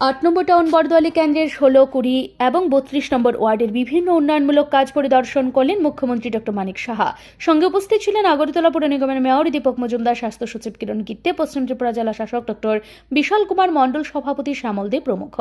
আট নম্বর টাউন বরদোয়ালি কেন্দ্রের ষোলো, কুড়ি এবং বত্রিশ নম্বর ওয়ার্ডের বিভিন্ন উন্নয়নমূলক কাজ পরিদর্শন করলেন মুখ্যমন্ত্রী ডক্টর মানিক সাহা। সঙ্গে উপস্থিত ছিলেন আগরতলা পৌর নিগমের মেয়র দীপক মজুমদার, স্বাস্থ্য সচিব কিরণ গিত্তে পশ্চিম ত্রিপুরা জেলা শাসক ডক্টর বিশাল কুমার মণ্ডল, সভাপতি শ্যামল দে প্রমুখ।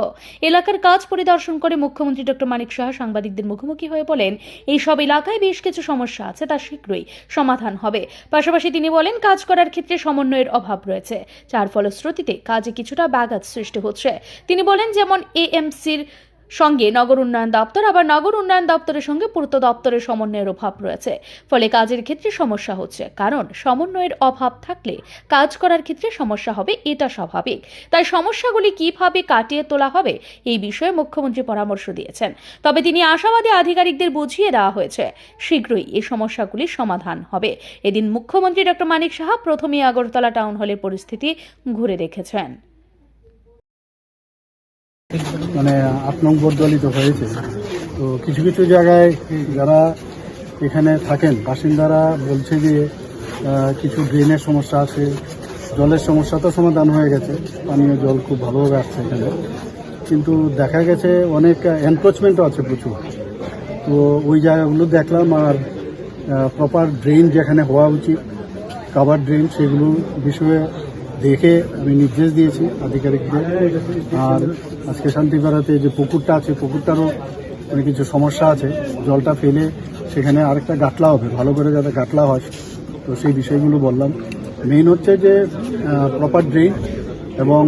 এলাকার কাজ পরিদর্শন করে মুখ্যমন্ত্রী ডক্টর মানিক সাহা সাংবাদিকদের মুখোমুখি হয়ে বলেন, এই সব এলাকায় বেশ কিছু সমস্যা আছে, তা শীঘ্রই সমাধান হবে। পাশাপাশি তিনি বলেন, কাজ করার ক্ষেত্রে সমন্বয়ের অভাব রয়েছে, যার ফলশ্রুতিতে কাজে কিছুটা ব্যাঘাত সৃষ্টি হচ্ছে। তিনি বলেন, যেমন এএমসির সঙ্গে নগর উন্নয়ন দপ্তর, আবার নগর উন্নয়ন দপ্তরের সঙ্গে পূর্ত দপ্তরের সমন্বয়ের অভাব রয়েছে। ফলে কাজের ক্ষেত্রে সমস্যা হচ্ছে। কারণ, সমন্বয়ের অভাব থাকলে কাজ করার ক্ষেত্রে সমস্যা হবে, এটা স্বাভাবিক। তাই সমস্যাগুলি কীভাবে কাটিয়ে তোলা হবে, এই বিষয়ে মুখ্যমন্ত্রী পরামর্শ দিয়েছেন। তবে তিনি আশাবাদী আধিকারিকদের বুঝিয়ে দেওয়া হয়েছে, শীঘ্রই এই সমস্যাগুলির সমাধান হবে। এদিন মুখ্যমন্ত্রী ডক্টর মানিক সাহা প্রথমেই আগরতলা টাউন হলের পরিস্থিতি ঘুরে দেখেছেন। মানে আট নম্বর দলিত হয়েছে। তো কিছু কিছু জায়গায় যারা এখানে থাকেন, বাসিন্দারা বলছে যে কিছু ড্রেনের সমস্যা আছে, জলের সমস্যা তো সমাধান হয়ে গেছে। পানীয় জল খুব ভালোভাবে আসছে এখানে। কিন্তু দেখা গেছে অনেক এনক্রোচমেন্টও আছে প্রচুর। তো ওই জায়গাগুলো দেখলাম আর প্রপার ড্রেন যেখানে হওয়া উচিত কাভার ড্রেন সেগুলো বিষয়ে দেখে আমি নির্দেশ দিয়েছি আধিকারিকদের। আর আজকে শান্তিপাড়াতে যে পুকুরটা আছে, পুকুরটারও অনেক কিছু সমস্যা আছে। জলটা ফেলে সেখানে আরেকটা গাটলা হবে, ভালো করে যাতে গাটলা হয়। তো সেই বিষয়গুলো বললাম। মেইন হচ্ছে যে প্রপার ড্রেন এবং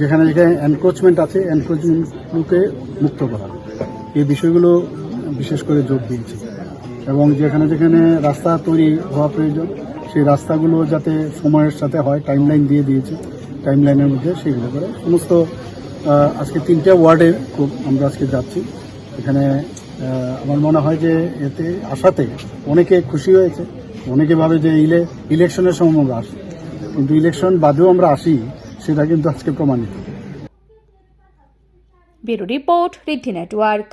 যেখানে যেখানে এনক্রোচমেন্ট আছে এনক্রোচমেন্টগুলোকে মুক্ত করা। এই বিষয়গুলো বিশেষ করে যোগ দিয়েছি। এবং যেখানে যেখানে রাস্তা তৈরি হওয়া প্রয়োজন সেই রাস্তাগুলো যাতে সময়ের সাথে হয় টাইমলাইন দিয়ে দিয়েছি টাইমলাইনের মধ্যে সেগুলো করে সমস্ত আজকে তিনটে ওয়ার্ডে খুব আমরা আজকে যাচ্ছি। এখানে আমার মনে হয় যে এতে আসাতে অনেকে খুশি হয়েছে, অনেকে ভাবে যে ইলে, ইলেকশনের সময় আমরা আসি। কিন্তু ইলেকশন বাদেও আমরা আসি, সেটা কিন্তু আজকে প্রমাণিত। Bureau report, Riddhi network.